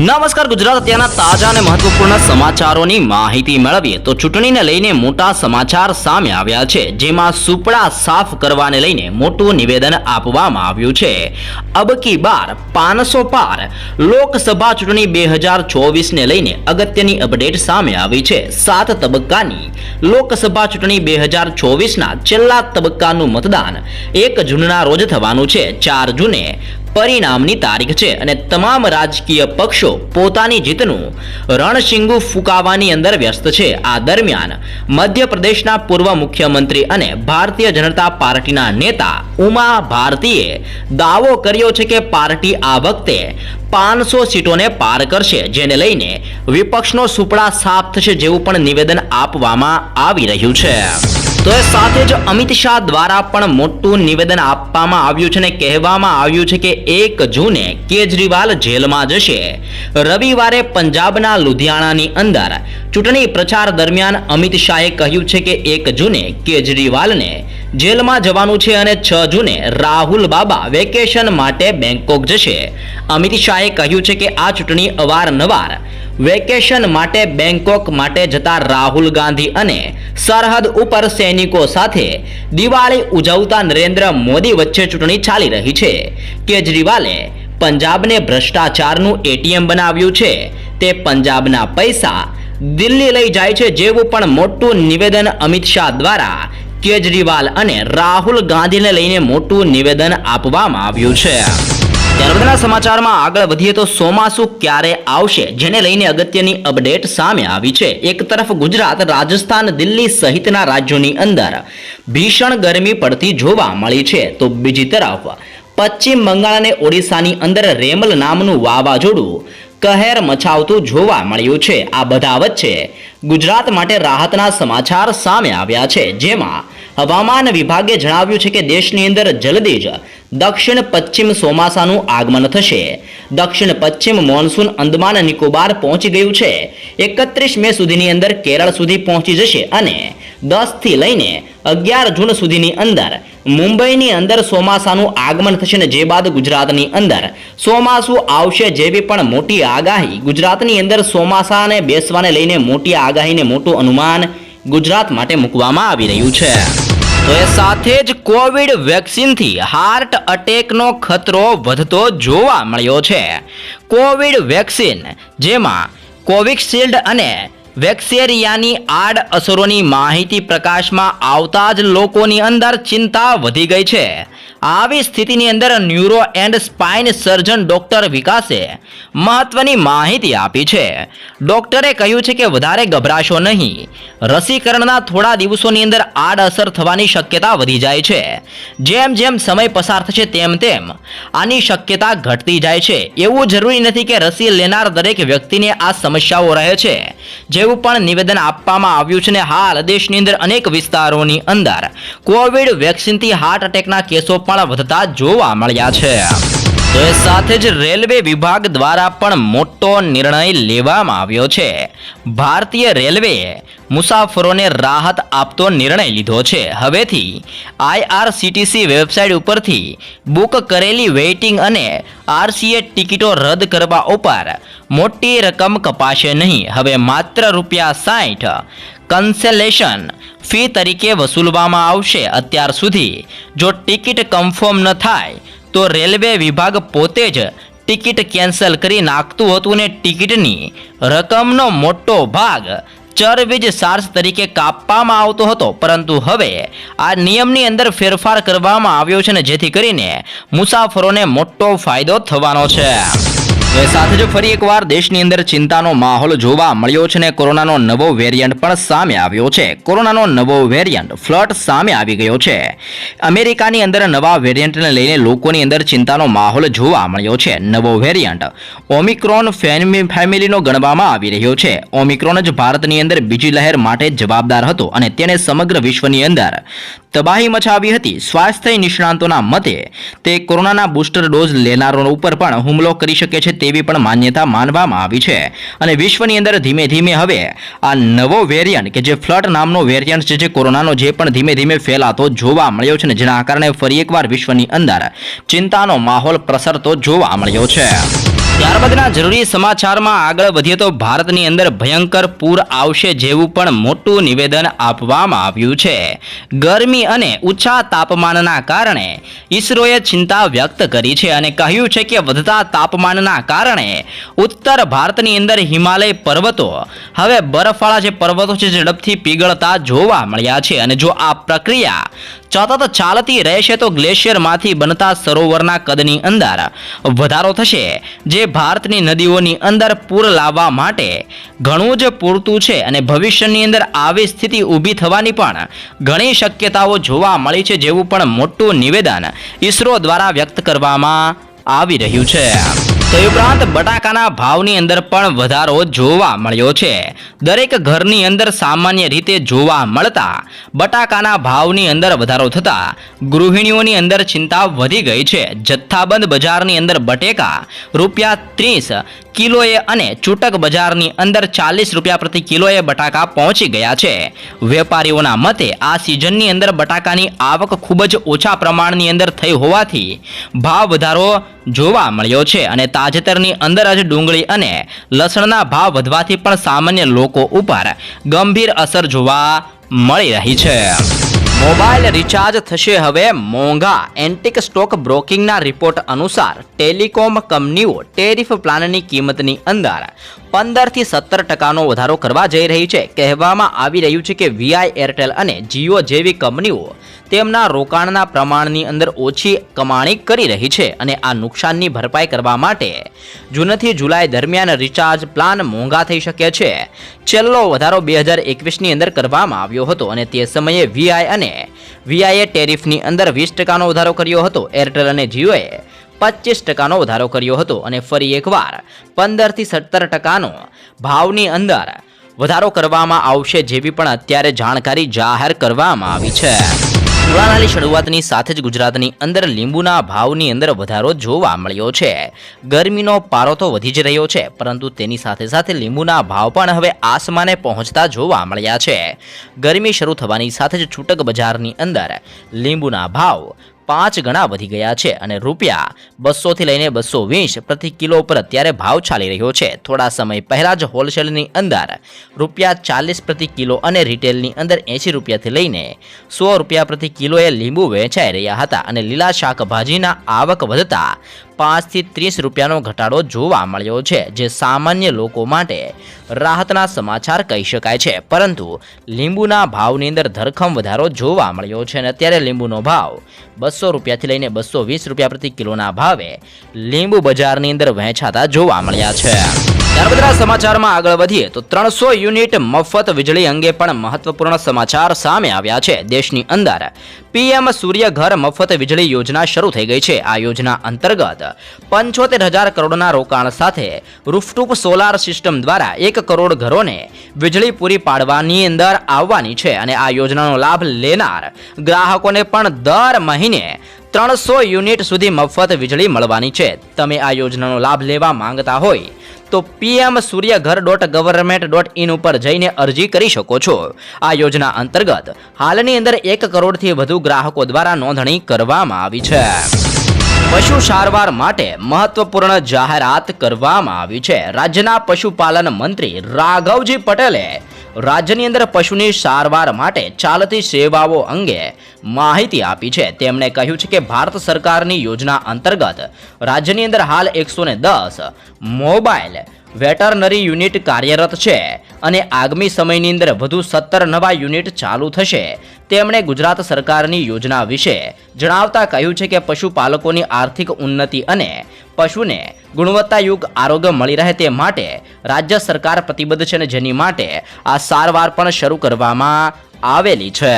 નમસ્કાર, ગુજરાત અત્યારના તાજા અને મહત્વપૂર્ણ સમાચારોની માહિતી મેળવીએ તો ચૂંટણીને લઈને મોટા સમાચાર સામે આવ્યા છે, જેમાં સુપડા સાફ કરવાને લઈને મોટું નિવેદન આપવામાં આવ્યું છે. અબકી બાર પાંચસો પાર લોકસભા ચૂંટણી બે હજાર ચોવીસને લઈને અગત્યની અપડેટ સામે આવી છે. સાત તબક્કાની લોકસભા ચૂંટણી બે હજાર ચોવીસના છેલ્લા તબક્કાનું મતદાન એક જૂનના રોજ થવાનું છે. ચાર જૂને પરિણામની તારીખ છે અને તમામ રાજકીય પક્ષો પોતાની જીતનું રણશીંગુ ફૂંકાવાની અંદર વ્યસ્ત છે. આ દરમિયાન મધ્યપ્રદેશના પૂર્વ મુખ્યમંત્રી અને ભારતીય જનતા પાર્ટીના નેતા ઉમા ભારતીએ દાવો કર્યો છે કે પાર્ટી આ વખતે પાંચસો સીટોને પાર કરશે, જેને લઈને વિપક્ષનો સુપડા સાફ થશે જેવું પણ નિવેદન આપવામાં આવી રહ્યું છે. તો એ સાથે જ અમિત શાહ દ્વારા પણ મોટું નિવેદન આપવામાં આવ્યું છે અને કહેવામાં આવ્યું છે કે એક જૂને કેજરીવાલ જેલમાં જશે. રવિવારે પંજાબના લુધિયાણાની અંદર ચૂંટણી પ્રચાર દરમિયાન અમિત શાહે કહ્યું છે કે એક જૂને કેજરીવાલને જેલમાં જવાનું છે અને છ જૂને રાહુલ બાબા વેકેશન માટે બેંકોક જશે. અમિત શાહે કહ્યું છે કે આ ચૂંટણી અવારનવાર વેકેશન માટે બેંકોક માટે જતા રાહુલ ગાંધી અને સરહદ ઉપર સૈનિકો સાથે દિવાળી ઉજવતા નરેન્દ્ર મોદી વચ્ચે ચૂંટણી ચાલી રહી છે. કેજરીવાલે પંજાબને ભ્રષ્ટાચારનું એટીએમ બનાવ્યું છે. તે પંજાબના પૈસા દિલ્હી લઈ જાય છે જેવું પણ મોટું નિવેદન અમિત શાહ દ્વારા કેજરીવાલ અને રાહુલ ગાંધીને લઈને મોટું નિવેદન આપવામાં આવ્યું છે. ત્યારબાદના સમાચારમાં આગળ વધીએ તો ચોમાસું ક્યારે આવશે? જેને લઈને અગત્યની અપડેટ સામે આવી છે. એક તરફ ગુજરાત, રાજસ્થાન, દિલ્હી સહિતના રાજ્યોની અંદર ભીષણ ગરમી પડતી જોવા મળી છે. તો બીજી તરફ પશ્ચિમ બંગાળ અને ઓડિશાની અંદર રેમલ નામનું વાવાઝોડું કહેર મચાવતું જોવા મળ્યું છે. આ બધા વચ્ચે ગુજરાત માટે રાહતના સમાચાર સામે આવ્યા છે. જેમાં હવામાન વિભાગે જણાવ્યું છે કે દેશની અંદર જલ્દી જ દક્ષિણ પશ્ચિમ ચોમાસાનું આગમન થશે. દક્ષિણ પશ્ચિમ મોન્સૂન અંદમાન નિકોબાર પહોંચી ગયું છે. એકત્રીસ મે સુધીની અંદર કેરળ સુધી પહોંચી જશે અને દસથી લઈને અગિયાર જૂન સુધીની અંદર મુંબઈની અંદર ચોમાસાનું આગમન થશે ને જે બાદ ગુજરાતની અંદર. ચોમાસું આવશે જેવી પણ મોટી આગાહી. ગુજરાતની અંદર ચોમાસાને બેસવાને લઈને મોટી આગાહીને મોટું અનુમાન ગુજરાત માટે મૂકવામાં આવી રહ્યું છે. તો એ સાથે જ કોવિડ વેક્સિનથી હાર્ટ અટેકનો ખતરો વધતો જોવા મળ્યો છે. કોવિડ વેક્સિન, જેમાં કોવિશિલ્ડ અને વેક્સેરિયાની આડ અસરોની માહિતી પ્રકાશમાં આવતા જ લોકોની અંદર ચિંતા વધી ગઈ છે. આવી સ્થિતિની અંદર neuro and spine surgeon doctor વિકાસે મહત્વની માહિતી આપી છે. ડોક્ટરે કહ્યું છે કે વધારે ગભરાશો નહીં. રસીકરણના થોડા દિવસોની અંદર આડઅસર થવાની શક્યતા વધી જાય છે. જેમ જેમ સમય પસાર થશે તેમ તેમ આની શક્યતા ઘટતી જાય છે. એવું જરૂરી નથી કે રસી લેનાર દરેક વ્યક્તિને આ સમસ્યાઓ રહે છે. જેવું પણ નિવેદન આપવામાં આવ્યું છે ને હાલ દેશની અંદર અનેક વિસ્તારોની અંદર કોવિડ વેક્સિનથી હાર્ટ અટેકના કેસો પણ વધતા જોવા મળ્યા છે. તો એ સાથે જ રેલવે વિભાગ દ્વારા પણ મોટો નિર્ણય લેવામાં આવ્યો છે. ભારતીય રેલવેએ મુસાફરોને રાહત આપતો નિર્ણય લીધો છે. હવેથી આઈઆરસીટીસી વેબસાઇટ ઉપરથી બુક કરેલી વેઇટિંગ અને આરસીએ ટિકિટો રદ કરવા ઉપર મોટી રકમ કપાશે નહીં. હવે માત્ર રૂપિયા સાઠ કન્સેલેશન ફી તરીકે વસૂલવામાં આવશે અત્યાર સુધી. જો ટિકિટ કન્ફર્મ ન થાય, તો રેલવે વિભાગ પોતે જ ટિકિટ કેન્સલ કરી નાખતું હતું ને ટિકિટની રકમનો મોટો ભાગ ચરવીજ સાર્સ તરીકે કાપવામાં આવતો હતો. પરંતુ હવે આ નિયમની અંદર ફેરફાર કરવામાં આવ્યો છે ને જેથી કરીને મુસાફરોને મોટો ફાયદો થવાનો છે. સાથે જ ફરી એકવાર દેશની અંદર ચિંતાનો માહોલ જોવા મળ્યો છે ને કોરોનાનો નવો વેરિયન્ટ પણ સામે આવ્યો છે. કોરોનાનો નવો વેરિયન્ટ ફ્લટ સામે આવી ગયો છે. અમેરિકાની અંદર નવા વેરિયન્ટને લઈને લોકોની અંદર ચિંતાનો માહોલ જોવા મળ્યો છે. નવો વેરિયન્ટ ઓમિક્રોન ફેમિલીનો ગણવામાં આવી રહ્યો છે. ઓમિક્રોન જ ભારતની અંદર બીજી લહેર માટે જવાબદાર હતો અને તેણે સમગ્ર વિશ્વની અંદર તબાહી મચાવી હતી. સ્વાસ્થ્ય નિષ્ણાંતોના મતે તે કોરોનાના બૂસ્ટર ડોઝ લેનારો ઉપર પણ હુમલો કરી શકે છે તેવી પણ માન્યતા માનવામાં આવી છે. અને વિશ્વની અંદર ધીમે ધીમે હવે આ નવો વેરિયન્ટ કે જે ફ્લટ નામનો વેરિયન્ટ છે, જે કોરોનાનો જે પણ ધીમે ધીમે ફેલાતો જોવા મળ્યો છે ને જેના કારણે ફરી એકવાર વિશ્વની અંદર ચિંતાનો માહોલ પ્રસરતો જોવા મળ્યો છે. ત્યારબાદના જરૂરી સમાચારમાં આગળ વધીએ તો ભારતની અંદર ભયંકર પૂર આવશે જેવું પણ મોટું નિવેદન આપવામાં આવ્યું છે. ગરમી અને ઊંચા તાપમાનના કારણે ઈસરોએ ચિંતા વ્યક્ત કરી છે અને કહ્યું છે કે વધતા તાપમાનના કારણે ઉત્તર ભારતની અંદર હિમાલય પર્વતો, હવે બરફવાળા જે પર્વતો છે, ઝડપથી પીગળતા જોવા મળ્યા છે અને જો આ પ્રક્રિયા સતત ચાલતી રહેશે તો ગ્લેશિયરમાંથી બનતા સરોવરના કદની અંદર વધારો થશે, જે ભારતની નદીઓની અંદર પૂર લાવવા માટે ઘણું જ પૂરતું છે અને ભવિષ્યની અંદર આવી સ્થિતિ ઊભી થવાની પણ ઘણી શક્યતાઓ જોવા મળી છે, જેવું પણ મોટું નિવેદન ઈસરો દ્વારા વ્યક્ત કરવામાં આવી રહ્યું છે. તે ઉપરાંત બટાકાના ભાવની અંદર પણ વધારો જોવા મળ્યો છે. દરેક ઘરની અંદર સામાન્ય રીતે જોવા મળતા બટાકાના ભાવની અંદર વધારો થતા ગૃહિણીઓની અંદર ચિંતા વધી ગઈ છે. જથ્થાબંધ બજારની અંદર બટેકા રૂપિયા ત્રીસ કિલોએ અને છૂટક બજારની અંદર ચાલીસ રૂપિયા પ્રતિ કિલોએ બટાકા પહોંચી ગયા છે. વેપારીઓના મતે આ સિઝનની અંદર બટાકાની આવક ખૂબ જ ઓછા પ્રમાણની અંદર થઈ હોવાથી ભાવ વધારો જોવા મળ્યો છે અને તાજેતરની અંદર જ ડુંગળી અને લસણના ભાવ વધવાથી પણ સામાન્ય લોકો ઉપર ગંભીર અસર જોવા મળી રહી છે. મોબાઈલ રિચાર્જ થશે હવે મોંઘા. એન્ટિક સ્ટોક બ્રોકિંગના રિપોર્ટ અનુસાર ટેલિકોમ કંપનીઓ ટેરિફ પ્લાનની કિંમતની અંદર પંદરથી સત્તર ટકાનો વધારો કરવા જઈ રહી છે. કહેવામાં આવી રહ્યું છે કે વીઆઈ એરટેલ અને જીઓ જેવી કંપનીઓ તેમના રોકાણના પ્રમાણની અંદર ઓછી કમાણી કરી રહી છે અને આ નુકસાનની ભરપાઈ કરવા માટે જૂનથી જુલાઈ દરમિયાન રિચાર્જ પ્લાન મોંઘા થઈ શકે છે. છેલ્લો વધારો બે હજાર એકવીસની અંદર કરવામાં આવ્યો હતો અને તે સમયે વીઆઈ અને વીઆઈએ ટેરિફની અંદર વીસ ટકાનો વધારો કર્યો હતો. એરટેલ અને જીઓએ પચીસ ટકાનો વધારો કર્યો હતો અને ફરી એકવાર પંદરથી સત્તર ટકાનો ભાવની અંદર વધારો કરવામાં આવશે જેવી પણ અત્યારે જાણકારી જાહેર કરવામાં આવી છે. ઉનાળાની શરૂઆતની સાથે જ ગુજરાતની અંદર લીંબુના ભાવની અંદર વધારો જોવા મળ્યો છે. ગરમીનો પારો તો વધી જ રહ્યો છે, પરંતુ તેની સાથે સાથે લીંબુના ભાવ પણ હવે આસમાને પહોંચતા જોવા મળ્યા છે. ગરમી શરૂ થવાની સાથે જ છૂટક બજારની અંદર લીંબુના ભાવ પાંચ ગણા વધી ગયા છે અને રૂપિયા બસોથી લઈને બસો વીસ પ્રતિ કિલો પર અત્યારે ભાવ ચાલી રહ્યો છે. થોડા સમય પહેલાં જ હોલસેલની અંદર રૂપિયા ચાલીસ પ્રતિ કિલો અને રિટેલની અંદર એંશી રૂપિયાથી લઈને સો રૂપિયા પ્રતિ કિલોએ લીંબુ વેચાઈ રહ્યા હતા અને લીલા શાકભાજીના આવક વધતા પાંચથી ત્રીસ રૂપિયાનો ઘટાડો જોવા મળ્યો છે, જે સામાન્ય લોકો માટે રાહતના સમાચાર કહી શકાય છે. પરંતુ લીંબુના ભાવની અંદર ધરખમ વધારો જોવા મળ્યો છે અને અત્યારે લીંબુનો ભાવ બસો રૂપિયાથી લઈને બસો વીસ રૂપિયા પ્રતિ કિલોના ભાવે લીંબુ બજારની અંદર વહેંચાતા જોવા મળ્યા છે. ત્યારબાદના સમાચારમાં આગળ વધીએ તો ત્રણસો યુનિટ મફત વીજળી અંગે પણ મહત્વપૂર્ણ સમાચાર સામે આવ્યા છે. દેશની અંદર પીએમ સૂર્ય ઘર મફત વીજળી યોજના શરૂ થઈ ગઈ છે. આ યોજના અંતર્ગત પંચોતેર હજાર કરોડના રોકાણ સાથે રૂફટૂપ સોલાર સિસ્ટમ દ્વારા એક કરોડ ઘરોને વીજળી પૂરી પાડવાની અંદર આવવાની છે અને આ યોજનાનો લાભ લેનાર ગ્રાહકોને પણ દર મહિને ત્રણસો યુનિટ સુધી મફત વીજળી મળવાની છે. તમે આ યોજનાનો લાભ લેવા માંગતા હોય તો PM Suryaghar dot government dot in ઉપર જઈને અરજી કરી શકો છો. આ યોજના અંતર્ગત હાલની અંદર એક કરોડથી વધુ ગ્રાહકો દ્વારા નોંધણી કરવામાં આવી છે. પશુ સારવાર માટે મહત્વપૂર્ણ જાહેરાત કરવામાં આવી છે. રાજ્યના પશુપાલન મંત્રી રાઘવજી પટેલે રાજ્યની અંદર પશુની સારવાર માટે ચાલતી સેવાઓ અંગે માહિતી આપી છે. તેમણે કહ્યું છે કે ભારત સરકારની યોજના અંતર્ગત રાજ્યની અંદર હાલ એકસો દસ મોબાઈલ વેટરનરી યુનિટ કાર્યરત છે અને આગામી સમયની અંદર વધુ સત્તર નવા યુનિટ ચાલુ થશે. તેમણે ગુજરાત સરકારની યોજના વિશે જણાવતા કહ્યું છે કે પશુપાલકોની આર્થિક ઉન્નતિ અને પશુને ગુણવત્તાયુક્ત આરોગ્ય મળી રહે તે માટે રાજ્ય સરકાર પ્રતિબદ્ધ છે અને જેની માટે આ સારવાર પણ શરૂ કરવામાં આવેલી છે.